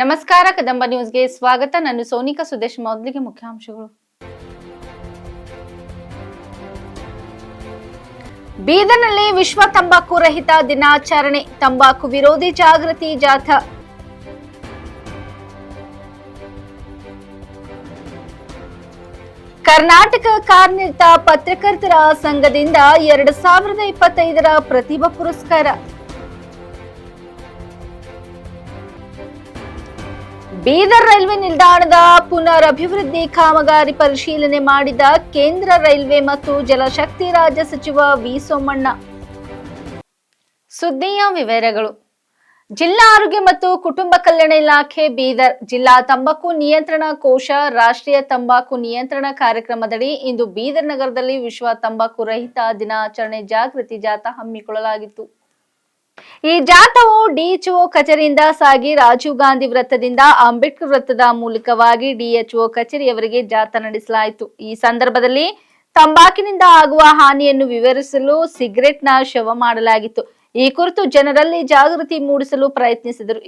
ನಮಸ್ಕಾರ, ಕದಂಬ ನ್ಯೂಸ್ಗೆ ಸ್ವಾಗತ. ನಾನು ಸೋನಿಕಾ ಸುದೇಶ್, ಮೊದಲಿಗೆ ಮುಖ್ಯಾಂಶಗಳು. ಬೀದರ್ನಲ್ಲಿ ವಿಶ್ವ ತಂಬಾಕು ರಹಿತ ದಿನಾಚರಣೆ, ತಂಬಾಕು ವಿರೋಧಿ ಜಾಗೃತಿ ಜಾಥಾ. ಕರ್ನಾಟಕ ಕಾರ್ಯನಿರತ ಪತ್ರಕರ್ತರ ಸಂಘದಿಂದ ಎರಡು ಸಾವಿರದ ಇಪ್ಪತ್ತೈದರ ಪ್ರತಿಭಾ ಪುರಸ್ಕಾರ. ಬೀದರ್ ರೈಲ್ವೆ ನಿಲ್ದಾಣದ ಪುನರ್ ಅಭಿವೃದ್ಧಿ ಕಾಮಗಾರಿ ಪರಿಶೀಲನೆ ಮಾಡಿದ ಕೇಂದ್ರ ರೈಲ್ವೆ ಮತ್ತು ಜಲಶಕ್ತಿ ರಾಜ್ಯ ಸಚಿವ ವಿ ಸೋಮಣ್ಣ. ಸುದ್ದಿಯ ವಿವರಗಳು. ಜಿಲ್ಲಾ ಆರೋಗ್ಯ ಮತ್ತು ಕುಟುಂಬ ಕಲ್ಯಾಣ ಇಲಾಖೆ ಬೀದರ್ ಜಿಲ್ಲಾ ತಂಬಾಕು ನಿಯಂತ್ರಣ ಕೋಶ ರಾಷ್ಟ್ರೀಯ ತಂಬಾಕು ನಿಯಂತ್ರಣ ಕಾರ್ಯಕ್ರಮದಡಿ ಇಂದು ಬೀದರ್ ನಗರದಲ್ಲಿ ವಿಶ್ವ ತಂಬಾಕು ರಹಿತ ದಿನಾಚರಣೆ ಜಾಗೃತಿ ಜಾಥಾ ಹಮ್ಮಿಕೊಳ್ಳಲಾಗಿತ್ತು. ಈ ಜಾಥಾವು ಡಿಎಚ್ಒ ಕಚೇರಿಯಿಂದ ಸಾಗಿ ರಾಜೀವ್ ಗಾಂಧಿ ವೃತ್ತದಿಂದ ಅಂಬೇಡ್ಕರ್ ವೃತ್ತದ ಮೂಲಕವಾಗಿ ಡಿಎಚ್ಒ ಕಚೇರಿಯವರೆಗೆ ಜಾಥಾ ನಡೆಸಲಾಯಿತು. ಈ ಸಂದರ್ಭದಲ್ಲಿ ತಂಬಾಕಿನಿಂದ ಆಗುವ ಹಾನಿಯನ್ನು ವಿವರಿಸಲು ಸಿಗರೆಟ್ನ ಶವ ಮಾಡಲಾಗಿತ್ತು. ಈ ಕುರಿತು ಜನರಲ್ಲಿ ಜಾಗೃತಿ ಮೂಡಿಸಲು ಪ್ರಯತ್ನಿಸಿದರು.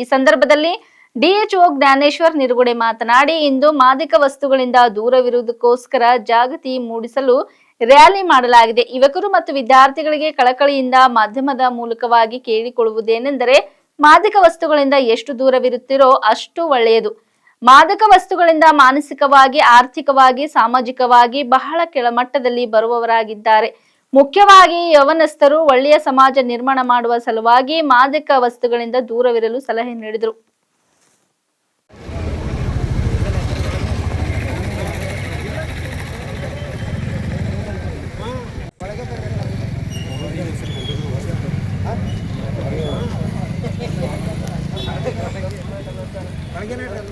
ಈ ಸಂದರ್ಭದಲ್ಲಿ ಡಿಎಚ್ಒ ಜ್ಞಾನೇಶ್ವರ್ ನಿರುಗುಡೆ ಮಾತನಾಡಿ, ಇಂದು ಮಾದಕ ವಸ್ತುಗಳಿಂದ ದೂರವಿರುವುದಕ್ಕೋಸ್ಕರ ಜಾಗೃತಿ ಮೂಡಿಸಲು ರ್ಯಾಲಿ ಮಾಡಲಾಗಿದೆ. ಯುವಕರು ಮತ್ತು ವಿದ್ಯಾರ್ಥಿಗಳಿಗೆ ಕಳಕಳಿಯಿಂದ ಮಾಧ್ಯಮದ ಮೂಲಕವಾಗಿ ಕೇಳಿಕೊಳ್ಳುವುದೇನೆಂದರೆ, ಮಾದಕ ವಸ್ತುಗಳಿಂದ ಎಷ್ಟು ದೂರವಿರುತ್ತೀರೋ ಅಷ್ಟು ಒಳ್ಳೆಯದು. ಮಾದಕ ವಸ್ತುಗಳಿಂದ ಮಾನಸಿಕವಾಗಿ, ಆರ್ಥಿಕವಾಗಿ, ಸಾಮಾಜಿಕವಾಗಿ ಬಹಳ ಕೆಳಮಟ್ಟದಲ್ಲಿ ಬರುವವರಾಗಿದ್ದಾರೆ. ಮುಖ್ಯವಾಗಿ ಯವನಸ್ಥರು ಒಳ್ಳೆಯ ಸಮಾಜ ನಿರ್ಮಾಣ ಮಾಡುವ ಸಲುವಾಗಿ ಮಾದಕ ವಸ್ತುಗಳಿಂದ ದೂರವಿರಲು ಸಲಹೆ ನೀಡಿದರು. ഭയങ്കരമായിട്ട്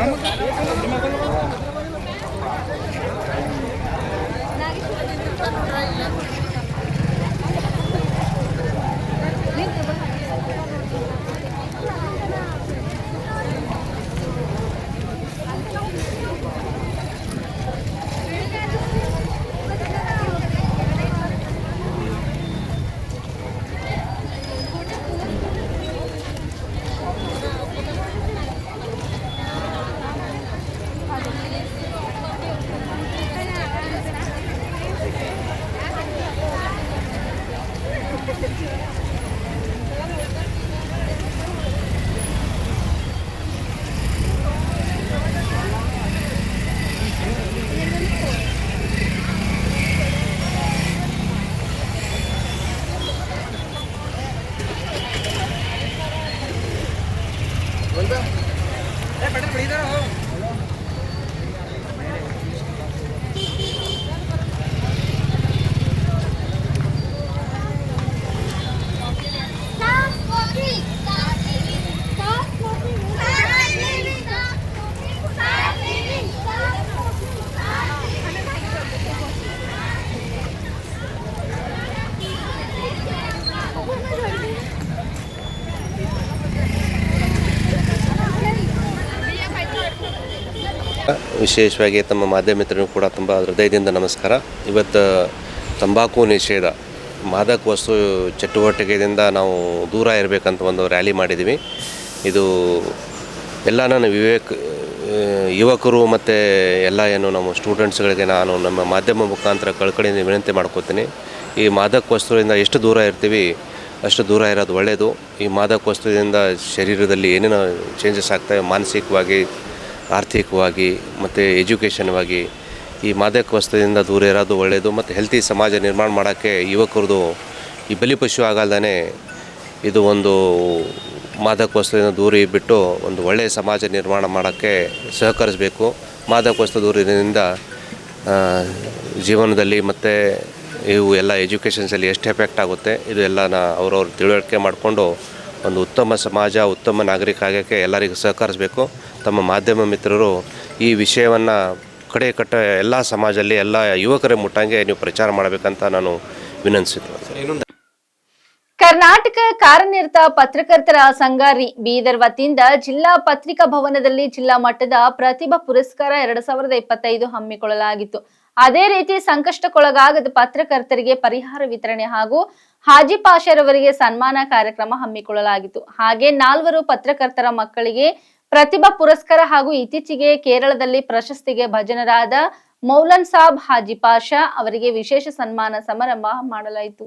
ಹೇಳೋದ್ರಿ ವಿಶೇಷವಾಗಿ ತಮ್ಮ ಮಾಧ್ಯಮ ಮಿತ್ರರಿಗೂ ಕೂಡ ತುಂಬ ಹೃದಯದಿಂದ ನಮಸ್ಕಾರ. ಇವತ್ತು, ತಂಬಾಕು ನಿಷೇಧ, ಮಾದಕ ವಸ್ತು ಚಟುವಟಿಕೆಯಿಂದ ನಾವು ದೂರ ಇರಬೇಕಂತ ಒಂದು ರ್ಯಾಲಿ ಮಾಡಿದ್ದೀವಿ. ಇದು ಎಲ್ಲ ನನ್ನ ವಿವೇಕ್, ಯುವಕರು ಮತ್ತು ಎಲ್ಲ ಏನು ನಮ್ಮ ಸ್ಟೂಡೆಂಟ್ಸ್ಗಳಿಗೆ ನಾನು ನಮ್ಮ ಮಾಧ್ಯಮ ಮುಖಾಂತರ ಕಳ್ಕಳಿಯಿಂದ ವಿನಂತಿ ಮಾಡ್ಕೋತೀನಿ. ಈ ಮಾದಕ ವಸ್ತುವಿಂದ ಎಷ್ಟು ದೂರ ಇರ್ತೀವಿ, ಅಷ್ಟು ದೂರ ಇರೋದು ಒಳ್ಳೆಯದು ಈ ಮಾದಕ ವಸ್ತುವಿನಿಂದ ಶರೀರದಲ್ಲಿ ಏನೇನೋ ಚೇಂಜಸ್ ಆಗ್ತವೆ, ಮಾನಸಿಕವಾಗಿ ಆರ್ಥಿಕವಾಗಿ ಮತ್ತು ಎಜುಕೇಷನ್ವಾಗಿ ಈ ಮಾದಕ ವಸ್ತುದಿಂದ ದೂರ ಇರೋದು ಒಳ್ಳೆಯದು ಮತ್ತು ಹೆಲ್ತಿ ಸಮಾಜ ನಿರ್ಮಾಣ ಮಾಡೋಕ್ಕೆ ಯುವಕರದು ಈ ಬಲಿಪಶು ಆಗಲ್ದೇ ಇದು ಒಂದು ಮಾದಕ ವಸ್ತುವಿನ ದೂರ ಬಿಟ್ಟು ಒಂದು ಒಳ್ಳೆಯ ಸಮಾಜ ನಿರ್ಮಾಣ ಮಾಡೋಕ್ಕೆ ಸಹಕರಿಸಬೇಕು. ಮಾದಕ ವಸ್ತು ದೂರದಿಂದ ಆ, ಜೀವನದಲ್ಲಿ ಮತ್ತು ಇವು ಎಲ್ಲ ಎಜುಕೇಷನ್ಸಲ್ಲಿ ಎಷ್ಟು ಎಫೆಕ್ಟ್ ಆಗುತ್ತೆ ಇದು ಎಲ್ಲನ ಅವ್ರವ್ರ ತಿಳುವಳಿಕೆ ಮಾಡಿಕೊಂಡು ಒಂದು ಉತ್ತಮ ಸಮಾಜ ಉತ್ತಮ ನಾಗರಿಕ ಆಗೋಕ್ಕೆ ಎಲ್ಲರಿಗೂ ಸಹಕರಿಸಬೇಕು. ತಮ್ಮ ಮಾಧ್ಯಮ ಮಿತ್ರರು ಈ ವಿಷಯವನ್ನು ಕಡೆ ಕಟ್ಟ ಎಲ್ಲ ಸಮಾಜದಲ್ಲಿ ಎಲ್ಲ ಯುವಕರೇ ಮುಟ್ಟಂಗೆ ನೀವು ಪ್ರಚಾರ ಮಾಡಬೇಕಂತ ನಾನು ವಿನಂತಿಸುತ್ತೇನೆ. ಕರ್ನಾಟಕ ಕಾರ್ಯನಿರತ ಪತ್ರಕರ್ತರ ಸಂಘ ಬೀದರ್ ವತಿಯಿಂದ ಜಿಲ್ಲಾ ಪತ್ರಿಕಾ ಭವನದಲ್ಲಿ ಜಿಲ್ಲಾ ಮಟ್ಟದ ಪ್ರತಿಭಾ ಪುರಸ್ಕಾರ ಎರಡ್ ಸಾವಿರದ ಇಪ್ಪತ್ತೈದು ಹಮ್ಮಿಕೊಳ್ಳಲಾಗಿತ್ತು. ಅದೇ ರೀತಿ ಸಂಕಷ್ಟಕ್ಕೊಳಗಾಗದ ಪತ್ರಕರ್ತರಿಗೆ ಪರಿಹಾರ ವಿತರಣೆ ಹಾಗೂ ಹಾಜಿ ಪಾಷರವರಿಗೆ ಸನ್ಮಾನ ಕಾರ್ಯಕ್ರಮ ಹಮ್ಮಿಕೊಳ್ಳಲಾಗಿತ್ತು. ಹಾಗೆ ನಾಲ್ವರು ಪತ್ರಕರ್ತರ ಮಕ್ಕಳಿಗೆ ಪ್ರತಿಭಾ ಪುರಸ್ಕಾರ ಹಾಗೂ ಇತ್ತೀಚೆಗೆ ಕೇರಳದಲ್ಲಿ ಪ್ರಶಸ್ತಿಗೆ ಭಜನರಾದ ಮೌಲನ್ ಸಾಬ್ ಹಾಜಿ ಪಾಷಾ ಅವರಿಗೆ ವಿಶೇಷ ಸನ್ಮಾನ ಸಮಾರಂಭ ಮಾಡಲಾಯಿತು.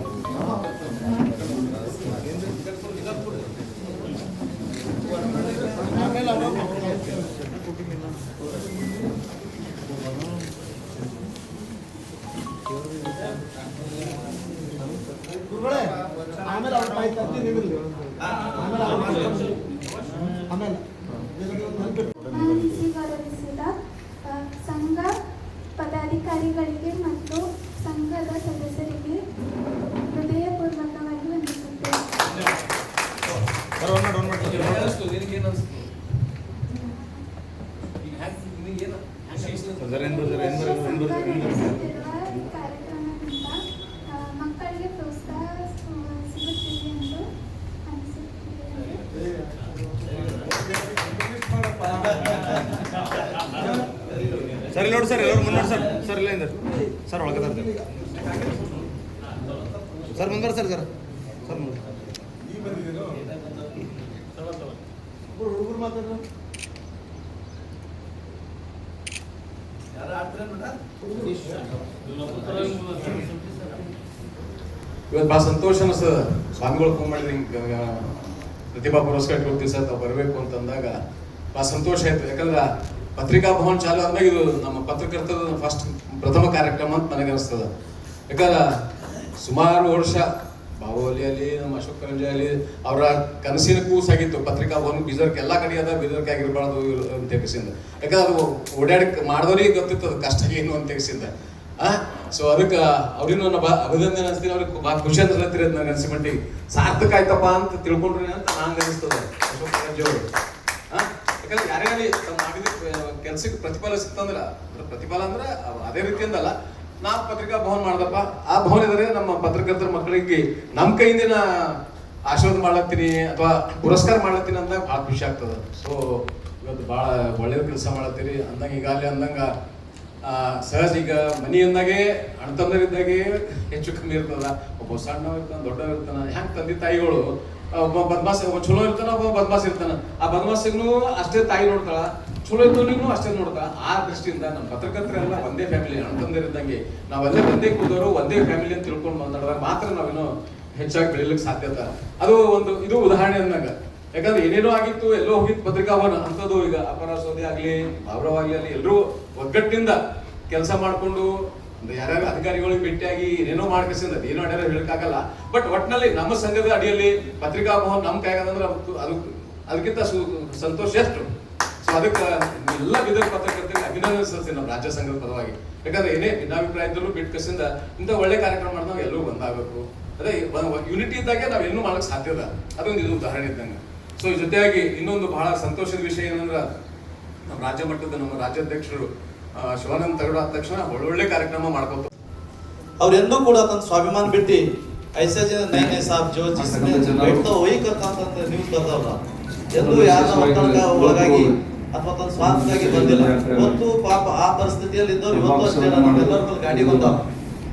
ಸರ್ ಒಳಗೆ ತರ್ತೀವಿ ಸರ್ ಬಂದ್ಬಾರ ಸರ್ ಸರ್ ಸರ್ ಮುಂದೆ ಇವತ್ತು ಭಾಳ ಸಂತೋಷ ಅನಿಸ್ತದ. ಸ್ವಾಮಿಗಳು ಫೋನ್ ಮಾಡಿದ್ರೆ ಹಿಂಗೆ ಪ್ರತಿಭಾ ಪುರಸ್ಕಾರ ಕೊಡ್ತೀವಿ ಸರ್ ತಾವು ಬರಬೇಕು ಅಂತಂದಾಗ ಭಾಳ ಸಂತೋಷ ಆಯ್ತು. ಯಾಕಂದ್ರೆ ಪತ್ರಿಕಾ ಭವನ ಚಾಲು ಆದ್ಮೇಲೆ ಇದು ನಮ್ಮ ಪತ್ರಕರ್ತರ ಫಸ್ಟ್ ಪ್ರಥಮ ಕಾರ್ಯಕ್ರಮ ಅಂತ ನನಗೆ ಅನಿಸ್ತದ ಯಾಕಂದ್ರೆ ಸುಮಾರು ವರ್ಷ ಬಾಹುಬಲಿ ಅಲ್ಲಿ ನಮ್ಮ ಅಶೋಕ್ ಅಲ್ಲಿ ಅವರ ಕನಸಿನ ಕೂಸಾಗಿತ್ತು ಪತ್ರಿಕಾ ಭವನ ಬೀದರ್ಕ್ ಎಲ್ಲ ಕಡೆ ಅದ, ಬೀದರ್ಕ್ ಆಗಿರ್ಬಾರ್ದು ಅಂತ ತೆಗಿಸಿಂದ ಯಾಕಂದ್ರೆ ಅದು ಓಡಾಡಕ್ ಮಾಡಿದವ್ರಿಗೆ ಗೊತ್ತಿತ್ತು ಅದು ಕಷ್ಟ ಏನು ಅಂತ ತೆಗಿಸಿಂದ ಆ? ಸೊ ಅದಕ್ಕೆ ಅವ್ರಿಗೂ ನನ್ನ ಬಾ ಅಭಿನಂದನೆ ಅನ್ಸ್ತೀನಿ. ಅವ್ರಿಗೆ ಭಾಳ ಖುಷಿ ಅನ್ಸ್ಲತ್ತಿರ ನನಗೆ ಅನ್ಸಿ ಮಟ್ಟಿ ಸಾರ್ಥಕ ಆಯ್ತಪ್ಪ ಅಂತ ತಿಳ್ಕೊಂಡ್ರಿ ಅಂತ ನಂಗೆ ಅನಿಸ್ತದೆ ಅಶೋಕ್ ಕರಂಜೆ ಅವರು. ಯಾರ್ಯಾರಿ ತಮ್ಮ ಕೆಲ್ಸಕ್ಕೆ ಪ್ರತಿಫಲ ಸಿಕ್ತಂದ್ರ ಅಂದ್ರೆ ಪ್ರತಿಫಲ ಅಂದ್ರೆ ಅದೇ ಅದೇ ರೀತಿಯಿಂದಲ್ಲ ನಾ ಪತ್ರಿಕಾ ಭವನ್ ಮಾಡ್ದಪ್ಪ. ಆ ಭವನ ಇದ್ರೆ ನಮ್ಮ ಪತ್ರಕರ್ತರ ಮಕ್ಕಳಿಗೆ ನಮ್ಮ ಕೈಯಿಂದ ನಾ ಆಶೀರ್ವಾದ ಮಾಡ್ಲತ್ತೀನಿ ಅಥವಾ ಪುರಸ್ಕಾರ ಮಾಡ್ಲತ್ತೀನಿ ಅಂದಾಗ ಭಾಳ ಖುಷಿ ಆಗ್ತದ. ಸೊ ಇವತ್ತು ಭಾಳ ಒಳ್ಳೆಯ ಕೆಲಸ ಮಾಡತ್ತೀರಿ ಅಂದಂಗ ಈಗಾಗಲೇ ಅಂದಂಗ ಆ, ಸಹಜ ಈಗ ಮನಿ ಅಂದಾಗೆ ಅಣ್ಣತಮ್ಮರಿದ್ದಾಗೆ ಹೆಚ್ಚು ಕಮ್ಮಿ ಇರ್ತದ ಒಬ್ಬ ಸಣ್ಣ ಇರ್ತಾನ ದೊಡ್ಡವ ಇರ್ತಾನ ಹ್ಯಾಂಗೆ ತಂದೆ ತಾಯಿಗಳು ಒಬ್ಬ ಬದ್ಮಾಸ್ ಒಬ್ಬ ಚಲೋ ಇರ್ತಾನ ಒಬ್ಬ ಬದ್ಮಾಸ್ ಇರ್ತಾನ. ಆ ಬದ್ಮಾಸಿಗೂ ಅಷ್ಟೇ ತಾಯಿ ನೋಡ್ತಾಳ, ಚಲೋ ಇದ್ದವನಿಗೂ ಅಷ್ಟೇ ನೋಡ್ತಾಳ. ಆ ದೃಷ್ಟಿಯಿಂದ ನಮ್ಮ ಪತ್ರಕರ್ತರೆಲ್ಲ ಒಂದೇ ಫ್ಯಾಮಿಲಿ ಅಣ್ಣತಮ್ಮರಿದ್ದಂಗೆ ನಾವೆಲ್ಲ ಒಂದೇ ಕೂದವರು ಒಂದೇ ಫ್ಯಾಮಿಲಿ ಅಂತ ತಿಳ್ಕೊಂಡು ಮಾತಾಡಿದಾಗ ಮಾತ್ರ ನಾವೇನು ಹೆಚ್ಚಾಗಿ ಬೆಳಿಲಿಕ್ಕೆ ಸಾಧ್ಯತೆ ಅದು ಒಂದು ಇದು ಉದಾಹರಣೆ ಅಂದಾಗ ಯಾಕಂದ್ರೆ ಏನೇನೋ ಆಗಿತ್ತು, ಎಲ್ಲೋ ಹೋಗಿತ್ತು ಪತ್ರಿಕಾಭವನ ಅಂತದ್ದು ಈಗ ಅಪರಾಧ ಸೋದೆ ಆಗಲಿ ಬಾಬ್ರವಾಗ್ಲಿ ಅಲ್ಲಿ ಎಲ್ಲರೂ ಒಗ್ಗಟ್ಟಿನಿಂದ ಕೆಲಸ ಮಾಡ್ಕೊಂಡು ಯಾರ್ಯಾರು ಅಧಿಕಾರಿಗಳಿಗೆ ಭೇಟಿಯಾಗಿ ಏನೇನೋ ಮಾಡ್ಕೇಸಿಂದ ಏನೋ ಅಡ್ಯಾರ ಹೇಳಕ್ಕಾಗಲ್ಲ. ಬಟ್ ಒಟ್ನಲ್ಲಿ ನಮ್ಮ ಸಂಘದ ಅಡಿಯಲ್ಲಿ ಪತ್ರಿಕಾ ಮೋಹನ್ ನಮ್ಮ ಕೈಗಂದ್ರೆ ಅದು ಅದು ಅದಕ್ಕಿಂತ ಸಂತೋಷ ಎಷ್ಟು? ಸೊ ಅದಕ್ಕೆ ಎಲ್ಲ ವಿಧ ಪತ್ರಕರ್ತರಿಗೆ ಅಭಿನಂದನೆ ಸಲ್ಲಿಸ್ತೀನಿ ನಮ್ಮ ರಾಜ್ಯ ಸಂಘದ ಪರವಾಗಿ. ಯಾಕಂದ್ರೆ ಏನೇ ಭಿನ್ನಾಭಿಪ್ರಾಯ ಇದ್ದರೂ ಬಿಟ್ಕಸಿಂದ ಇಂಥ ಒಳ್ಳೆ ಕಾರ್ಯಕ್ರಮ ಮಾಡಿದಾಗ ಎಲ್ಲರೂ ಬಂದಾಗಬೇಕು. ಅದೇ ಯೂನಿಟಿ ಇದ್ದಾಗೆ ನಾವು ಇನ್ನೂ ಮಾಡಕ್ಕೆ ಸಾಧ್ಯ ಅದ ಅದೊಂದು ಇದು ಉದಾಹರಣೆ ಇದ್ದಂಗೆ. ಸೊ ಜೊತೆಯಾಗಿ ಇನ್ನೊಂದು ಬಹಳ ಸಂತೋಷದ ವಿಷಯ ಏನಂದ್ರ, ನಮ್ಮ ರಾಜ್ಯ ಮಟ್ಟದ ನಮ್ಮ ರಾಜ್ಯಾಧ್ಯಕ್ಷರು ಶಿವಾನಂದ ತಗಡ ಆದ ತಕ್ಷಣ ಒಳ್ಳೊಳ್ಳೆ ಕಾರ್ಯಕ್ರಮ ಮಾಡ್ಕೋತ ಅವ್ರೆಂದೂ ಕೂಡ ತನ್ನ ಸ್ವಾಭಿಮಾನ ಬಿಟ್ಟು ಐಸಾ ಜನ ನೈ ನೈ ಸಾಬ್ ಜೋ ಜಿಸ್ಮೆ बैठ तो वही करता ಅಂತ ನ್ಯೂಸ್ ಬರ್ತಾವಲ್ಲ ಎಂದು ಯಾರ ಒತ್ತಡಕ ಒಳಗಾಗಿ ಅಥವಾ ತನ್ನ ಸ್ವಾರ್ಥಕ್ಕಾಗಿ ಬಂದಿಲ್ಲ ಇವತ್ತು ಪಾಪ ಆ ಪರಿಸ್ಥಿತಿಯಲ್ಲಿ ಇದ್ದವ್ರು ಇವತ್ತು ಅಷ್ಟೇ ನಮ್ಮೆಲ್ಲರ ಗಾಡಿ ಬಂದಾವ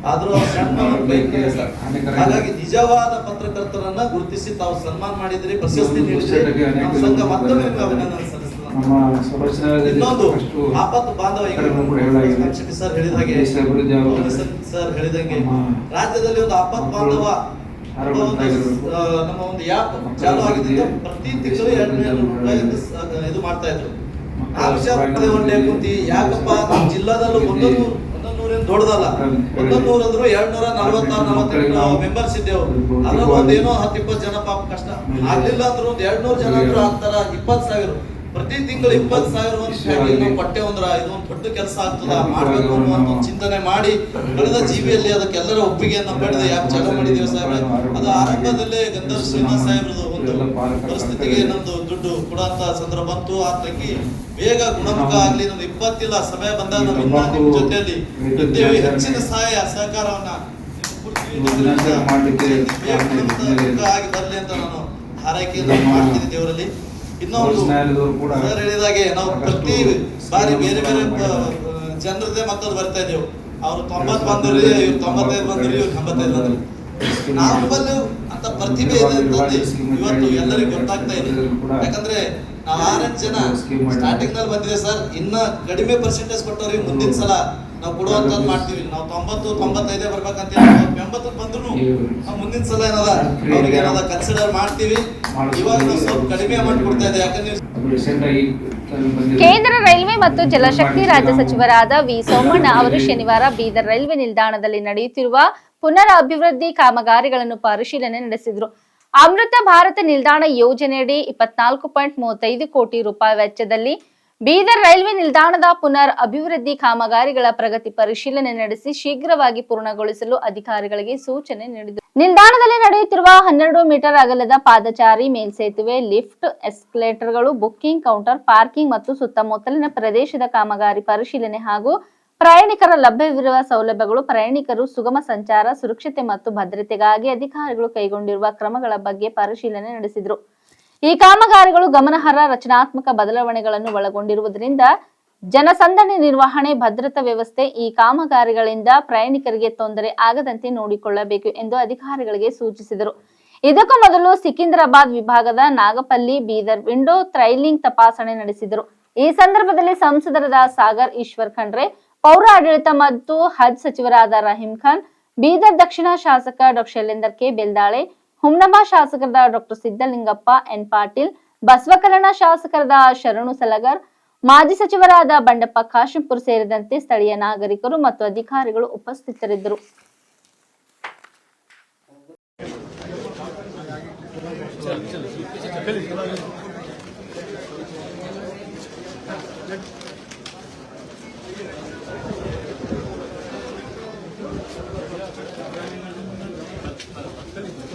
ಆದ್ರೂ ಅವ್ರು ಸಣ್ಣ ಮಕ್ಕಳ ಕೈ ಸರ್. ಹಾಗಾಗಿ ನಿಜವಾದ ಪತ್ರಕರ್ತರನ್ನ ಗುರುತಿಸಿ ತಾವು ಸನ್ಮಾನ ಮಾಡಿದ್ರಿ ಪ್ರಶಸ್ತಿ ನೀಡಿದ್ರಿ ನಮ್ಮ ಸಂಘ ಮತ್ತೊಮ್ಮೆ ನಿಮ್ಗೆ ಅಭಿನಂದನೆ ಸಲ್ಲಿಸ್ತದೆ ನಮ್ಮ ಇನ್ನೊಂದು ಆಪತ್ತು ಬಾಂಧವ ಸರ್ ಹೇಳಿದ ಹಾಗೆ ಸರ್ ಹೇಳಿದಂಗೆ ರಾಜ್ಯದಲ್ಲಿ ಒಂದು ಆಪತ್ತು ಬಾಂಧವ ನಮ್ಮ ಒಂದು ಯಾಪ್ ಚಾಲು ಆಗಿದ್ದು ಪ್ರತಿ ತಿಂಗಳು ಎರಡು ನೂರು ರೂಪಾಯಿ ಇದು ಮಾಡ್ತಾ ಇದ್ರು. ಆ ವಿಷಯ ಒಂದೇ ಕುಂತಿ ಯಾಕಪ್ಪ ನಮ್ಮ ಜಿಲ್ಲಾದಲ್ಲೂ ಒಂದೊಂದು ನೂರೇನು ದೊಡ್ಡದಲ್ಲ. ಒಂದೊಂದು ನೂರು ಅಂದ್ರು ಎರಡ್ ನೂರ ನಲವತ್ತಾರು ನಲವತ್ತೆಂಟು ಮೆಂಬರ್ಸ್ ಇದ್ದೇವೆ. ಅದ್ರಲ್ಲಿ ಒಂದೇನೋ ಏನೋ ಹತ್ತು ಇಪ್ಪತ್ತು ಜನ ಪಾಪ ಕಷ್ಟ. ಆಗ್ಲಿಲ್ಲ ಅಂದ್ರೂ ಒಂದ್ ಎರಡ್ ನೂರು ಜನ ಅಂದ್ರೂ ಆಗ್ತಾರ ಇಪ್ಪತ್ತು ಸಾವಿರ. ಪ್ರತಿ ತಿಂಗಳು ಇಪ್ಪತ್ ಸಾವಿರ ಒಂದು ಪಟ್ಟೆ ಒಂದ್ರ ಇದು ಒಂದು ದೊಡ್ಡ ಕೆಲಸ ಆಗ್ತದ ಮಾಡ್ಬೇಕು ಅನ್ನುವಂತ ಒಂದು ಚಿಂತನೆ ಮಾಡಿ ಕಳೆದ ಜೀವಿಯಲ್ಲಿ ಅದಕ್ಕೆಲ್ಲರ ಒಪ್ಪಿಗೆಯನ್ನ ಪಡೆದು ಯಾಕೆ ಚಾಲೂ ಮಾಡಿದೀವಿ ಸಾಹೇಬ್ರೆ? ಅದು ಆರಂಭದಲ್ಲೇ ಗಂಧರ್ವ ಶ್ರೀನಿವಾಸ ಸಾಹೇಬ್ರದು ಒಂದು ಪರಿಸ್ಥಿತಿಗೆ ನಮ್ದು ದುಡ್ಡು ಕೊಡುವಂತ ಸಂದರ್ಭ ಬಂತು. ಆ ತಂಗಿ ಬೇಗ ಗುಣಮುಖ ಆಗ್ಲಿ ನಮ್ದು ಇಪ್ಪತ್ತಿಲ್ಲ ಸಮಯ ಬಂದಾಗ ನಾವು ಇನ್ನ ನಿಮ್ ಜೊತೆಯಲ್ಲಿ ಇದ್ದೇವೆ ಹೆಚ್ಚಿನ ಸಹಾಯ ಸಹಕಾರವನ್ನ ನಿಮ್ಮ ಬೇಗ ಆಗಿ ಬರ್ಲಿ ಅಂತ ನಾನು ಹಾರೈಕೆಯನ್ನು ಮಾಡ್ತೀನಿ ದೇವರಲ್ಲಿ. ಇನ್ನೊಂದು ಸರ್ ಹೇಳಿದಾಗೆ ನಾವು ಪ್ರತಿ ಬಾರಿ ಬೇರೆ ಬೇರೆ ಜನರದೇ ಮತ್ತೊಂದು ಬರ್ತಾ ಇದ್ದೇವೆ ಅವ್ರು ತೊಂಬತ್ ಬಂದ್ರಿ ಇವ್ರು ತೊಂಬತ್ತೈದು ಬಂದ್ರಿ ಇವ್ರು ಎಂಬತ್ತೈದು ಬಂದ್ರಿ. ನಮ್ಮಲ್ಲಿ ಅಂತ ಪ್ರತಿಭೆ ಇದೆ ಅಂತಂದು ಇವತ್ತು ಎಲ್ಲರಿಗೂ ಗೊತ್ತಾಗ್ತಾ ಇದೆ. ಯಾಕಂದ್ರೆ ನಾವು ಆರೆಂಟು ಜನ ಸ್ಟಾರ್ಟಿಂಗ್ನಲ್ಲಿ ಬಂದಿದೆ ಸರ್. ಇನ್ನ ಕಡಿಮೆ ಪರ್ಸೆಂಟೇಜ್ ಕೊಟ್ಟವ್ರಿಗೆ ಮುಂದಿನ ಸಲ ನಾವು ಕೊಡುವಂತದ್ದು ಮಾಡ್ತೀವಿ. ತೊಂಬತ್ತು ತೊಂಬತ್ತೈದೇ ಬರ್ಬೇಕಂತ ಎಂಬತ್ತು ಬಂದ್ರು ಮುಂದಿನ ಸಲ ಏನದ? ಅವ್ರಿಗೆ ಏನದ? ಕನ್ಸಿಡರ್ ಮಾಡ್ತೀವಿ. ಇವಾಗ ನಾವು ಸ್ವಲ್ಪ ಕಡಿಮೆ ಅಮೌಂಟ್ ಕೊಡ್ತಾ ಇದೆ ಯಾಕಂದ್ರೆ. ಕೇಂದ್ರ ರೈಲ್ವೆ ಮತ್ತು ಜಲಶಕ್ತಿ ರಾಜ್ಯ ಸಚಿವರಾದ ವಿ. ಸೋಮಣ್ಣ ಅವರು ಶನಿವಾರ ಬೀದರ್ ರೈಲ್ವೆ ನಿಲ್ದಾಣದಲ್ಲಿ ನಡೆಯುತ್ತಿರುವ ಪುನರ್ ಅಭಿವೃದ್ಧಿ ಕಾಮಗಾರಿಗಳನ್ನು ಪರಿಶೀಲನೆ ನಡೆಸಿದರು. ಅಮೃತ ಭಾರತ ನಿಲ್ದಾಣ ಯೋಜನೆಯಡಿ ಇಪ್ಪತ್ನಾಲ್ಕು ಪಾಯಿಂಟ್ ಮೂವತ್ತೈದು ಕೋಟಿ ರೂಪಾಯಿ ವೆಚ್ಚದಲ್ಲಿ ಬೀದರ್ ರೈಲ್ವೆ ನಿಲ್ದಾಣದ ಪುನರ್ ಅಭಿವೃದ್ಧಿ ಕಾಮಗಾರಿಗಳ ಪ್ರಗತಿ ಪರಿಶೀಲನೆ ನಡೆಸಿ ಶೀಘ್ರವಾಗಿ ಪೂರ್ಣಗೊಳಿಸಲು ಅಧಿಕಾರಿಗಳಿಗೆ ಸೂಚನೆ ನೀಡಿದರು. ನಿಲ್ದಾಣದಲ್ಲಿ ನಡೆಯುತ್ತಿರುವ ಹನ್ನೆರಡು ಮೀಟರ್ ಅಗಲದ ಪಾದಚಾರಿ ಮೇಲ್ಸೇತುವೆ, ಲಿಫ್ಟ್ ಎಸ್ಕಲೇಟರ್ಗಳು ಬುಕ್ಕಿಂಗ್ ಕೌಂಟರ್, ಪಾರ್ಕಿಂಗ್ ಮತ್ತು ಸುತ್ತಮುತ್ತಲಿನ ಪ್ರದೇಶದ ಕಾಮಗಾರಿ ಪರಿಶೀಲನೆ ಹಾಗೂ ಪ್ರಯಾಣಿಕರ ಲಭ್ಯವಿರುವ ಸೌಲಭ್ಯಗಳು, ಪ್ರಯಾಣಿಕರು ಸುಗಮ ಸಂಚಾರ, ಸುರಕ್ಷತೆ ಮತ್ತು ಭದ್ರತೆಗಾಗಿ ಅಧಿಕಾರಿಗಳು ಕೈಗೊಂಡಿರುವ ಕ್ರಮಗಳ ಬಗ್ಗೆ ಪರಿಶೀಲನೆ ನಡೆಸಿದರು. ಈ ಕಾಮಗಾರಿಗಳು ಗಮನಾರ್ಹ ರಚನಾತ್ಮಕ ಬದಲಾವಣೆಗಳನ್ನು ಒಳಗೊಂಡಿರುವುದರಿಂದ ಜನಸಂದಣಿ ನಿರ್ವಹಣೆ, ಭದ್ರತಾ ವ್ಯವಸ್ಥೆ ಈ ಕಾಮಗಾರಿಗಳಿಂದ ಪ್ರಯಾಣಿಕರಿಗೆ ತೊಂದರೆ ಆಗದಂತೆ ನೋಡಿಕೊಳ್ಳಬೇಕು ಎಂದು ಅಧಿಕಾರಿಗಳಿಗೆ ಸೂಚಿಸಿದರು. ಇದಕ್ಕೂ ಮೊದಲು ಸಿಕಿಂದ್ರಾಬಾದ್ ವಿಭಾಗದ ನಾಗಪಲ್ಲಿ ಬೀದರ್ ವಿಂಡೋ ತ್ರೈಲಿಂಗ್ ತಪಾಸಣೆ ನಡೆಸಿದರು. ಈ ಸಂದರ್ಭದಲ್ಲಿ ಸಂಸದರಾದ ಸಾಗರ್ ಈಶ್ವರ್ ಖಂಡ್ರೆ, ಪೌರ ಆಡಳಿತ ಮತ್ತು ಹಜ್ ಸಚಿವರಾದ ರಹೀಂ ಖಾನ್, ಬೀದರ್ ದಕ್ಷಿಣ ಶಾಸಕ ಡಾಕ್ಟರ್ ಶೈಲೇಂದರ್ ಕೆ ಬೆಲ್ದಾಳೆ ಹುಮ್ನಬಾ ಶಾಸಕರಾದ ಡಾಕ್ಟರ್ ಸಿದ್ದಲಿಂಗಪ್ಪ, ಎನ್. ಪಾಟೀಲ್ ಬಸವಕಲ್ಯಾಣ ಶಾಸಕರಾದ ಶರಣು ಸಲಗರ್, ಮಾಜಿ ಸಚಿವರಾದ ಬಂಡಪ್ಪ ಕಾಶಂಪುರ್ ಸೇರಿದಂತೆ ಸ್ಥಳೀಯ ನಾಗರಿಕರು ಮತ್ತು ಅಧಿಕಾರಿಗಳು ಉಪಸ್ಥಿತರಿದ್ದರು.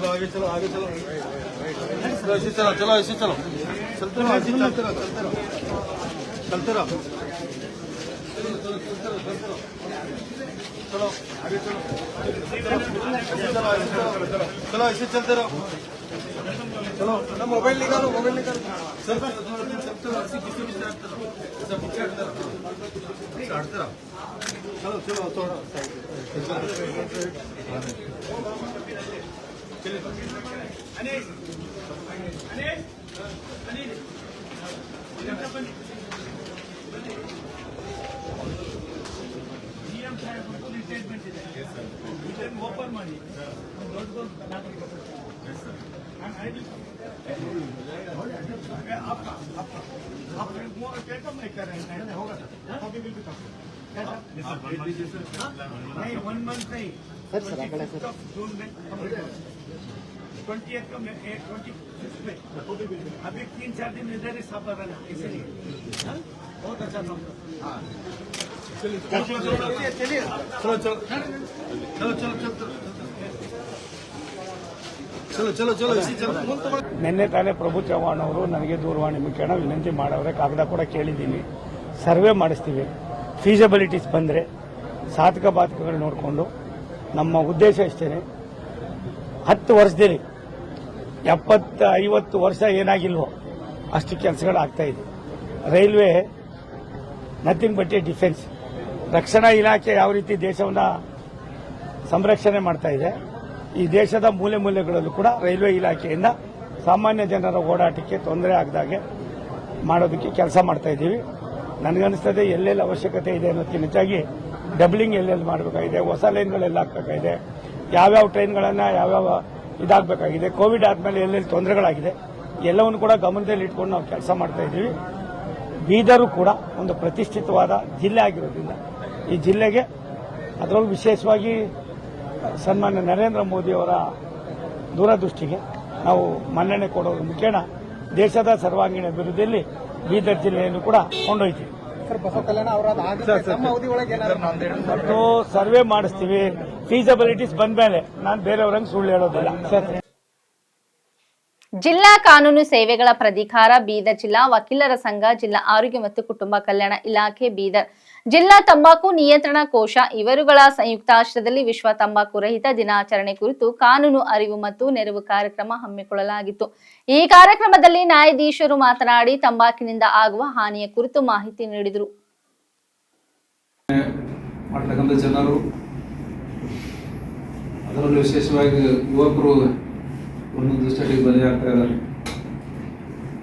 चलो आगे चलो आगे चलो चलो ऐसे चलो चलो ऐसे चलो चलते रहो ऐसे चलते रहो चलते रहो चलते रहो चलो आगे चलो चलो ऐसे चलो चलो ऐसे चलते रहो चलो ना मोबाइल निकालो मोबाइल निकालो सर चलो ऐसे किसी भी से हटते रहो ऐसा पीछे हटते रहो ऐसे हटते रहो चलो चलो थोड़ा आपका आपका आप कैसा मैं कर रहे हैं होगा नहीं वन मंथ नहीं सर सर जून में कंप्लीट ट्वेंटी एट को ट्वेंटी अभी तीन चार दिन इधर ही साफ बदला इसलिए। बहुत अच्छा नंबर ನಿನ್ನೆ ತಾನೇ ಪ್ರಭು ಚವ್ಹಾಣ್ ಅವರು ನನಗೆ ದೂರವಾಣಿ ಮುಖೇನ ವಿನಂತಿ ಮಾಡವ್ರೆ ಕಾಗದ ಕೂಡ ಕೇಳಿದ್ದೀನಿ. ಸರ್ವೆ ಮಾಡಿಸ್ತೀವಿ. ಫೀಸಬಿಲಿಟೀಸ್ ಬಂದರೆ ಸಾಧಕ ಬಾಧಕಗಳು ನೋಡಿಕೊಂಡು ನಮ್ಮ ಉದ್ದೇಶ ಇಷ್ಟೇ ಹತ್ತು ವರ್ಷದಲ್ಲಿ ಎಪ್ಪತ್ತು ಐವತ್ತು ವರ್ಷ ಏನಾಗಿಲ್ವೋ, ಅಷ್ಟು ಕೆಲಸಗಳು ಆಗ್ತಾ ಇದೆ. Railway nothing but a defence ರಕ್ಷಣಾ ಇಲಾಖೆ ಯಾವ ರೀತಿ ದೇಶವನ್ನು ಸಂರಕ್ಷಣೆ ಮಾಡ್ತಾ ಇದೆ, ಈ ದೇಶದ ಮೂಲೆ ಮೂಲೆಗಳಲ್ಲೂ ಕೂಡ ರೈಲ್ವೆ ಇಲಾಖೆಯಿಂದ ಸಾಮಾನ್ಯ ಜನರ ಓಡಾಟಕ್ಕೆ ತೊಂದರೆ ಆಗದಾಗೆ ಮಾಡೋದಕ್ಕೆ ಕೆಲಸ ಮಾಡ್ತಾ ಇದ್ದೀವಿ. ನನಗನ್ನಿಸ್ತದೆ ಎಲ್ಲೆಲ್ಲಿ ಅವಶ್ಯಕತೆ ಇದೆ ಅನ್ನೋದಕ್ಕಿಂತ ಹೆಚ್ಚಾಗಿ ಡಬ್ಲಿಂಗ್ ಎಲ್ಲೆಲ್ಲಿ ಮಾಡಬೇಕಾಗಿದೆ, ಹೊಸ ಲೈನ್ಗಳೆಲ್ಲ ಹಾಕಬೇಕಾಗಿದೆ. ಯಾವ್ಯಾವ ಟ್ರೈನ್ಗಳನ್ನು ಯಾವ್ಯಾವ ಇದಾಗಬೇಕಾಗಿದೆ. ಕೋವಿಡ್ ಆದಮೇಲೆ ಎಲ್ಲೆಲ್ಲಿ ತೊಂದರೆಗಳಾಗಿದೆ, ಎಲ್ಲವನ್ನು ಕೂಡ ಗಮನದಲ್ಲಿ ಇಟ್ಕೊಂಡು ನಾವು ಕೆಲಸ ಮಾಡ್ತಾ ಇದ್ದೀವಿ. ಬೀದರು ಕೂಡ ಒಂದು ಪ್ರತಿಷ್ಠಿತವಾದ ಜಿಲ್ಲೆ ಆಗಿರೋದ್ರಿಂದ, ಈ ಜಿಲ್ಲೆಗೆ ಅದರಲ್ಲೂ ವಿಶೇಷವಾಗಿ ಸನ್ಮಾನ್ಯ ನರೇಂದ್ರ ಮೋದಿಯವರ ದೂರದೃಷ್ಟಿಗೆ ನಾವು ಮನ್ನಣೆ ಕೊಡೋದ್ರ ಮುಖೇನ ದೇಶದ ಸರ್ವಾಂಗೀಣ ಅಭಿವೃದ್ಧಿಯಲ್ಲಿ ಬೀದರ್ ಜಿಲ್ಲೆಯನ್ನು ಕೂಡ ಕೊಂಡೊಯ್ತೀವಿ. ಸರ್ವೆ ಮಾಡಿಸ್ತೀವಿ. ಫೀಸಬಿಲಿಟೀಸ್ ಬಂದ ಮೇಲೆ ನಾನು ಬೇರೆಯವ್ರಂಗೆ ಸುಳ್ಳು ಹೇಳೋದಿಲ್ಲ. ಜಿಲ್ಲಾ ಕಾನೂನು ಸೇವೆಗಳ ಪ್ರಾಧಿಕಾರ ಬೀದರ್ ಜಿಲ್ಲಾ ವಕೀಲರ ಸಂಘ ಜಿಲ್ಲಾ ಆರೋಗ್ಯ ಮತ್ತು ಕುಟುಂಬ ಕಲ್ಯಾಣ ಇಲಾಖೆ ಬೀದರ್. ಜಿಲ್ಲಾ ತಂಬಾಕು ನಿಯಂತ್ರಣ ಕೋಶ ಇವರುಗಳ ಸಂಯುಕ್ತಾಶ್ರಯದಲ್ಲಿ ವಿಶ್ವ ತಂಬಾಕು ರಹಿತ ದಿನಾಚರಣೆ ಕುರಿತು ಕಾನೂನು ಅರಿವು ಮತ್ತು ನೆರವು ಕಾರ್ಯಕ್ರಮ ಹಮ್ಮಿಕೊಳ್ಳಲಾಗಿತ್ತು. ಈ ಕಾರ್ಯಕ್ರಮದಲ್ಲಿ ನ್ಯಾಯಾಧೀಶರು ಮಾತನಾಡಿ ತಂಬಾಕಿನಿಂದ ಆಗುವ ಹಾನಿಯ ಕುರಿತು ಮಾಹಿತಿ ನೀಡಿದರು. ಜನರು, ಅದರಲ್ಲೂ ವಿಶೇಷವಾಗಿ ಯುವಕರು ಒಂದೊಂದು ದುಶ್ಚಟಕ್ಕೆ ಬಲಿಯಾಗ್ತಾ ಇದ್ದಾರೆ.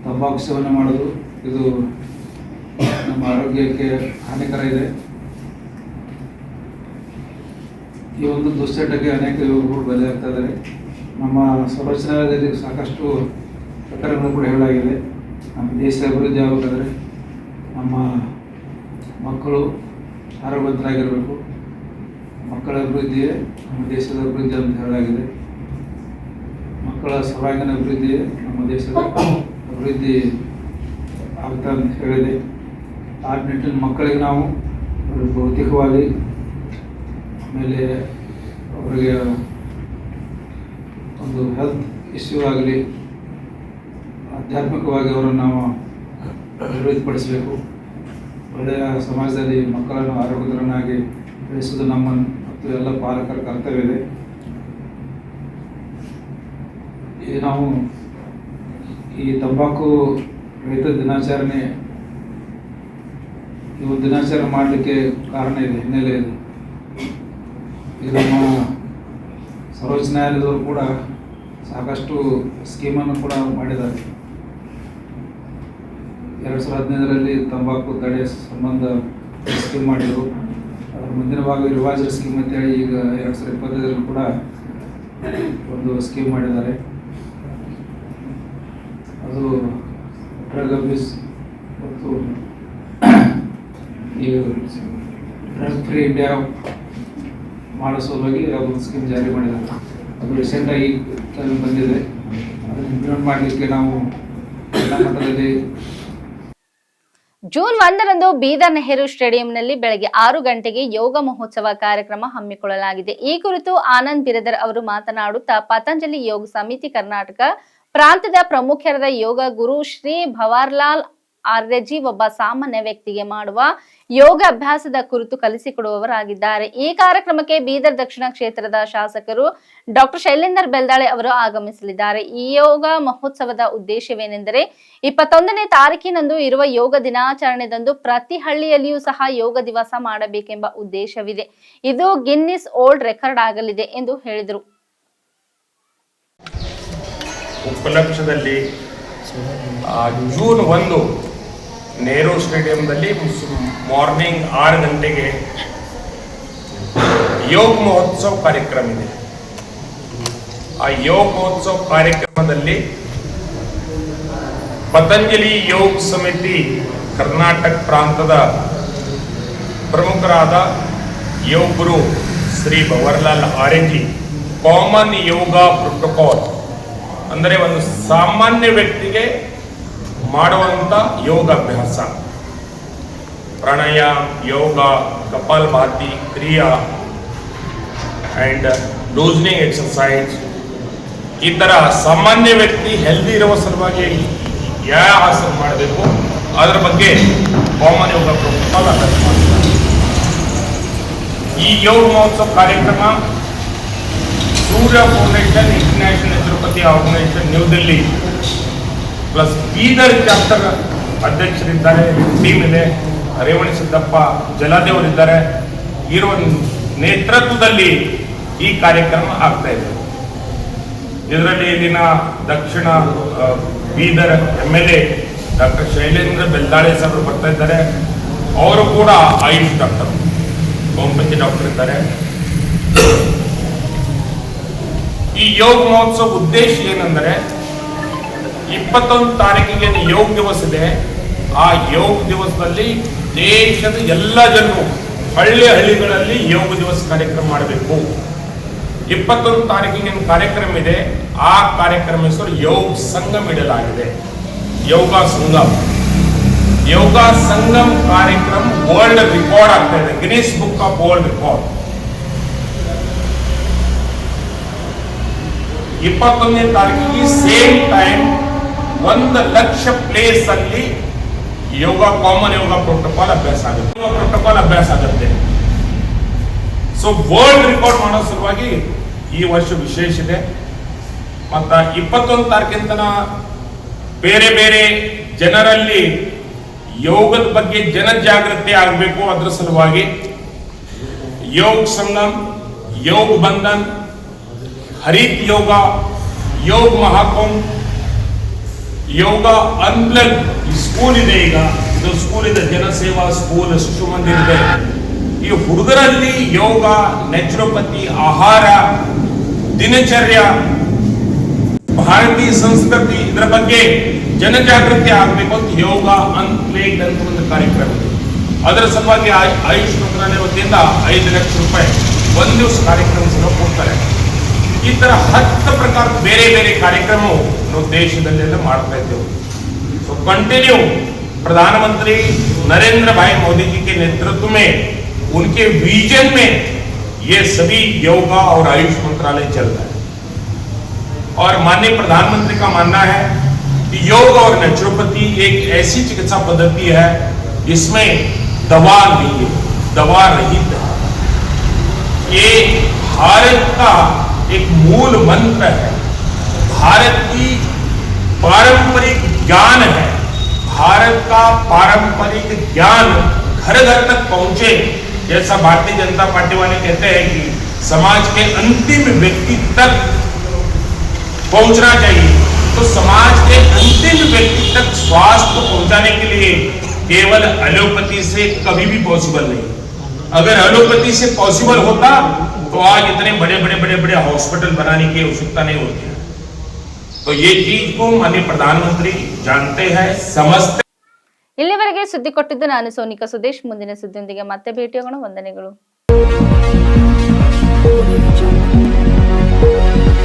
ತಂಬಾಕು ಸೇವನೆ ಮಾಡೋದು, ಇದು ನಮ್ಮ ಆರೋಗ್ಯಕ್ಕೆ ಹಾನಿಕರ ಇದೆ. ಈ ಒಂದು ದುಶ್ಚಟಕ್ಕೆ ಅನೇಕ ಯುವಕರು ಬಲಿಯಾಗ್ತಾ ಇದ್ದಾರೆ. ನಮ್ಮ ಸಂರಚನಾಲಯದಲ್ಲಿ ಸಾಕಷ್ಟು ಪ್ರಕರಣಗಳು ಕೂಡ ಹೇಳಲಾಗಿದೆ. ನಮ್ಮ ದೇಶ ಅಭಿವೃದ್ಧಿ ಆಗಬೇಕಾದ್ರೆ ನಮ್ಮ ಮಕ್ಕಳು ಆರೋಗ್ಯವಂತರಾಗಿರಬೇಕು. ಮಕ್ಕಳ ಅಭಿವೃದ್ಧಿಯೇ ನಮ್ಮ ದೇಶದ ಅಭಿವೃದ್ಧಿ ಅಂತ ಹೇಳಲಾಗಿದೆ. ಮಕ್ಕಳ ಸರ್ವಾಂಗೀಣ ಅಭಿವೃದ್ಧಿಯೇ ನಮ್ಮ ದೇಶದ ಅಭಿವೃದ್ಧಿ ಆಗ್ತಾ ಅಂತ ಹೇಳಿದೆ. ಆ ನಿಟ್ಟಿನ ಮಕ್ಕಳಿಗೆ ನಾವು ಭೌತಿಕವಾಗಿ ಆಮೇಲೆ ಅವರಿಗೆ ಒಂದು ಹೆಲ್ತ್ ಇಶ್ಯೂ ಆಗಲಿ, ಆಧ್ಯಾತ್ಮಿಕವಾಗಿ ಅವರನ್ನು ನಾವು ಅಭಿವೃದ್ಧಿಪಡಿಸಬೇಕು. ಒಳ್ಳೆಯ ಸಮಾಜದಲ್ಲಿ ಮಕ್ಕಳನ್ನು ಆರೋಗ್ಯಕರನ್ನಾಗಿ ಬೆಳೆಸೋದು ನಮ್ಮ ಮತ್ತು ಎಲ್ಲ ಪಾಲಕರ ಕರ್ತವ್ಯ ಇದೆ. ನಾವು ಈ ತಂಬಾಕು ರೈತ ದಿನಾಚರಣೆ ಒಂದು ದಿನಾಚರಣೆ ಮಾಡಲಿಕ್ಕೆ ಕಾರಣ ಇದೆ, ಹಿನ್ನೆಲೆ ಇದೆ. ನಮ್ಮ ಸರ್ವೋಚ್ಚ ನ್ಯಾಯಾಲಯದವರು ಕೂಡ ಸಾಕಷ್ಟು ಸ್ಕೀಮನ್ನು ಕೂಡ ಮಾಡಿದ್ದಾರೆ. ಎರಡು ಸಾವಿರದ ಹದಿನೈದರಲ್ಲಿ ತಂಬಾಕು ತಡೆ ಸಂಬಂಧ ಸ್ಕೀಮ್ ಮಾಡಿದರು. ಅದರ ಮುಂದಿನ ಭಾಗ ರಿವಾಜರ್ ಸ್ಕೀಮ್ ಅಂತೇಳಿ ಈಗ ಎರಡು ಸಾವಿರದ ಇಪ್ಪತ್ತೈದರಲ್ಲಿ ಕೂಡ ಒಂದು ಸ್ಕೀಮ್ ಮಾಡಿದ್ದಾರೆ. ಅದು ಡ್ರಗ್ ಅಬ್ಯೂಸ್ ಮತ್ತು ಈ ಫ್ರೀ ಇಂಡಿಯಾ ಮಾಡೋ ಸಲುವಾಗಿ ಒಂದು ಸ್ಕೀಮ್ ಜಾರಿ ಮಾಡಿದ್ದಾರೆ. ಅದು ರೀಸೆಂಟಾಗಿ ಬಂದಿದೆ. ಅದನ್ನು ಇಂಪ್ಲಿಮೆಂಟ್ ಮಾಡಲಿಕ್ಕೆ ನಾವು ಎಲ್ಲ ಮಟ್ಟದಲ್ಲಿ ಜೂನ್ ಒಂದರಂದು ಬೀದರ್ ನೆಹರು ಸ್ಟೇಡಿಯಂನಲ್ಲಿ ಬೆಳಗ್ಗೆ ಆರು ಗಂಟೆಗೆ ಯೋಗ ಮಹೋತ್ಸವ ಕಾರ್ಯಕ್ರಮ ಹಮ್ಮಿಕೊಳ್ಳಲಾಗಿದೆ. ಈ ಕುರಿತು ಆನಂದ್ ಬಿರದರ್ ಅವರು ಮಾತನಾಡುತ್ತಾ ಪತಂಜಲಿ ಯೋಗ ಸಮಿತಿ ಕರ್ನಾಟಕ ಪ್ರಾಂತದ ಪ್ರಮುಖರಾದ ಯೋಗ ಗುರು ಶ್ರೀ ಭವಾರ್ಲಾಲ್ ಆರ್ಯಜಿ ಒಬ್ಬ ಸಾಮಾನ್ಯ ವ್ಯಕ್ತಿಗೆ ಮಾಡುವ ಯೋಗ ಅಭ್ಯಾಸದ ಕುರಿತು ಕಲಿಸಿಕೊಡುವವರಾಗಿದ್ದಾರೆ. ಈ ಕಾರ್ಯಕ್ರಮಕ್ಕೆ ಬೀದರ್ ದಕ್ಷಿಣ ಕ್ಷೇತ್ರದ ಶಾಸಕರು ಡಾಕ್ಟರ್ ಶೈಲೇಂದರ್ ಬೆಲ್ದಾಳೆ ಅವರು ಆಗಮಿಸಲಿದ್ದಾರೆ. ಈ ಯೋಗ ಮಹೋತ್ಸವದ ಉದ್ದೇಶವೇನೆಂದರೆ, ಇಪ್ಪತ್ತೊಂದನೇ ತಾರೀಕಿನಂದು ಇರುವ ಯೋಗ ದಿನಾಚರಣೆದಂದು ಪ್ರತಿ ಹಳ್ಳಿಯಲ್ಲಿಯೂ ಸಹ ಯೋಗ ದಿವಸ ಮಾಡಬೇಕೆಂಬ ಉದ್ದೇಶವಿದೆ. ಇದು ಗಿನ್ನಿಸ್ ಓಲ್ಡ್ ರೆಕಾರ್ಡ್ ಆಗಲಿದೆ ಎಂದು ಹೇಳಿದರು. ಉಪಲಕ್ಷದಲ್ಲಿ ಜೂನ್ ಒಂದು ನೆಹರು ಸ್ಟೇಡಿಯಂನಲ್ಲಿ ಮಾರ್ನಿಂಗ್ ಆರು ಗಂಟೆಗೆ ಯೋಗ ಮಹೋತ್ಸವ ಕಾರ್ಯಕ್ರಮ ಇದೆ. ಆ ಯೋಗ ಮಹೋತ್ಸವ ಕಾರ್ಯಕ್ರಮದಲ್ಲಿ ಪತಂಜಲಿ ಯೋಗ ಸಮಿತಿ ಕರ್ನಾಟಕ ಪ್ರಾಂತದ ಪ್ರಮುಖರಾದ ಯೋಗ ಗುರು ಶ್ರೀ ಭವರ್ಲಾಲ್ ಆರೆಂಜಿ, ಕಾಮನ್ ಯೋಗ ಪ್ರೋಟೋಕಾಲ್, ಅಂದರೆ ಒಂದು ಸಾಮಾನ್ಯ ವ್ಯಕ್ತಿಗೆ ಮಾಡುವಂಥ ಯೋಗಾಭ್ಯಾಸ ಪ್ರಾಣಾಯಾಮ ಯೋಗ ಕಪಾಲಭಾತಿ ಕ್ರಿಯಾ ಆ್ಯಂಡ್ ಲೂಸ್ನಿಂಗ್ ಎಕ್ಸರ್ಸೈಸ್ ಈ ಥರ ಸಾಮಾನ್ಯ ವ್ಯಕ್ತಿ ಹೆಲ್ದಿ ಇರುವ ಸಲುವಾಗಿ ಯಾವ ಆಸನ ಮಾಡಬೇಕು? ಅದರ ಬಗ್ಗೆ ಕಾಮನ್ ಯೋಗ ಅಭ್ಯಾಸ ಮಾಡ್ತಾರೆ. ಈ ಯೋಗ ಮಹೋತ್ಸವ ಕಾರ್ಯಕ್ರಮ Surya foundation international Tirupati organisation new Delhi plus Bidar chapter ಅಧ್ಯಕ್ಷರಿದ್ದಾರೆ team ಇದೆ. ರೇವಣಿ ಸಿದ್ದಪ್ಪ ಜಲಾದೇವರಿದ್ದಾರೆ ಇರುವ ನೇತೃತ್ವದಲ್ಲಿ ಈ ಕಾರ್ಯಕ್ರಮ ಆಗ್ತಾ ಇದೆ. ಇದರಲ್ಲಿ ಇಲ್ಲಿನ ದಕ್ಷಿಣ Bidar M L A doctor Shailendra Beldale sir ಬರ್ತಾ ಇದ್ದಾರೆ. ಅವರು ಕೂಡ ಆಯುಷ್ ಡಾಕ್ಟರ್ ಹೋಮಿಯೋಪತಿ ಡಾಕ್ಟರ್ ಇದ್ದಾರೆ. ಈ ಯೋಗ ಮಹೋತ್ಸವ ಉದ್ದೇಶ ಏನಂದ್ರೆ ಇಪ್ಪತ್ತೊಂದು ತಾರೀಕಿಗೆ ಯೋಗ ದಿವಸ ಇದೆ. ಆ ಯೋಗ ದಿವಸದಲ್ಲಿ ದೇಶದ ಎಲ್ಲ ಜನರು ಹಳ್ಳಿ ಹಳ್ಳಿಗಳಲ್ಲಿ ಯೋಗ ದಿವಸ ಕಾರ್ಯಕ್ರಮ ಮಾಡಬೇಕು. ಇಪ್ಪತ್ತೊಂದು ತಾರೀಕಿಗೆ ಕಾರ್ಯಕ್ರಮ ಇದೆ? ಆ ಕಾರ್ಯಕ್ರಮ ಹೆಸರು ಯೋಗ ಸಂಗಮ್ ಇಡಲಾಗಿದೆ. ಯೋಗ ಸಂಗಮ್. ಯೋಗ ಸಂಗಮ್ ಕಾರ್ಯಕ್ರಮ ವರ್ಲ್ಡ್ ರೆಕಾರ್ಡ್ ಆಗ್ತಾ ಇದೆ. Guinness book of world record ಇಪ್ಪತ್ತೊಂದನೇ ತಾರೀಕಿಗೆ ಸೇಮ್ ಟೈಮ್ ಒಂದು ಲಕ್ಷ ಪ್ಲೇಸ್ ಅಲ್ಲಿ ಯೋಗ ಕಾಮನ್ ಯೋಗ ಪ್ರೋಟೋಕಾಲ್ ಅಭ್ಯಾಸ ಆಗುತ್ತೆ. ಯೋಗ ಪ್ರೋಟೋಕಾಲ್ ಅಭ್ಯಾಸ ಆಗುತ್ತೆ. ಸೊ ವರ್ಲ್ಡ್ ರೆಕಾರ್ಡ್ ಮಾಡೋ ಸಲುವಾಗಿ ಈ ವರ್ಷ ವಿಶೇಷ ಇದೆ. ಮತ್ತ ಇಪ್ಪತ್ತೊಂದು ತಾರೀಕಿಂತನ ಬೇರೆ ಬೇರೆ ಜನರಲ್ಲಿ ಯೋಗದ ಬಗ್ಗೆ ಜನ ಜಾಗೃತಿ ಆಗಬೇಕು ಅದರ ಸಲುವಾಗಿ ಯೋಗ ಸಂಗಮ್, ಯೋಗ ಬಂಧನ್, ಹರಿತ್ ಯೋಗ ಯೋಗ ಮಹಾಕುಂಭ ಯೋಗ ಅನ್ಪ್ಲಗ್ ಸ್ಕೂಲ್ ಇದೆ ಈಗ. ಇದು ಸ್ಕೂಲ್ ಇದೆ, ಜನಸೇವಾ ಸ್ಕೂಲ್ ಶಿಶು ಮಂದಿರ ಇದೆ ಈ ಹುಡುಗರಲ್ಲಿ ಯೋಗ ನ್ಯಾಚುರೋಪತಿ ಆಹಾರ, ದಿನಚರ್ಯ, ಭಾರತೀಯ ಸಂಸ್ಕೃತಿ ಇದರ ಬಗ್ಗೆ ಜನಜಾಗೃತಿ ಆಗಬೇಕು ಅಂತ ಯೋಗ ಅನ್ಪ್ಲೇಟ್ ಅಂತ ಒಂದು ಕಾರ್ಯಕ್ರಮ. ಅದರ ಸಲುವಾಗಿ ಆಯ್- ಆಯುಷ್ ಮಂತ್ರಾಲಯ ವತಿಯಿಂದ ಐದು ಲಕ್ಷ ರೂಪಾಯಿ ಒಂದು ದಿವಸ ಕಾರ್ಯಕ್ರಮ ಕೊಡ್ತಾರೆ. ಈ ತರ ಹತ್ತು ಪ್ರಕಾರ ಬೇರೆ ಬೇರೆ ಕಾರ್ಯಕ್ರಮ ನಾವು ದೇಶದಲ್ಲೆಲ್ಲ ಮಾಡ್ತಾ ಇದ್ದೇವೆ तो कंटिन्यू प्रधानमंत्री नरेंद्र भाई मोदी जी के नेतृत्व में उनके विजन में ये सभी योगा और आयुष मंत्रालय चल रहा है और माननीय प्रधानमंत्री का मानना है कि योग और नेचुरोपैथी एक ऐसी चिकित्सा पद्धति है जिसमें दवा नहीं है दवा रहित है ये भारत का एक मूल मंत्र है। भारत की पारंपरिक ज्ञान है। भारत का पारंपरिक ज्ञान घर घर तक पहुँचे। जैसा भारतीय जनता पार्टी वाले कहते हैं कि समाज के अंतिम व्यक्ति तक पहुँचना चाहिए। तो समाज के अंतिम व्यक्ति तक स्वास्थ्य पहुँचाने के लिए केवल एलोपैथी से कभी भी पॉसिबल नहीं। अगर एलोपैथी से पॉसिबल होता तो आज इतने बड़े बड़े बड़े बड़े हॉस्पिटल बनाने की आवश्यकता नहीं होती है तो ये चीज को माननीय प्रधानमंत्री जानते हैं समझते ಇಲ್ಲಿವರೆಗೆ ಸುದ್ದಿ ಕೊಟ್ಟಿದ್ದು ನಾನು ಸೋನಿಕಾ ಸುದೇಶ್ ಮುಂದಿನ ಸುದ್ದಿಯೊಂದಿಗೆ ಮತ್ತೆ ಭೇಟಿಯಾಗೋಣ ವಂದನೆಗಳು Audio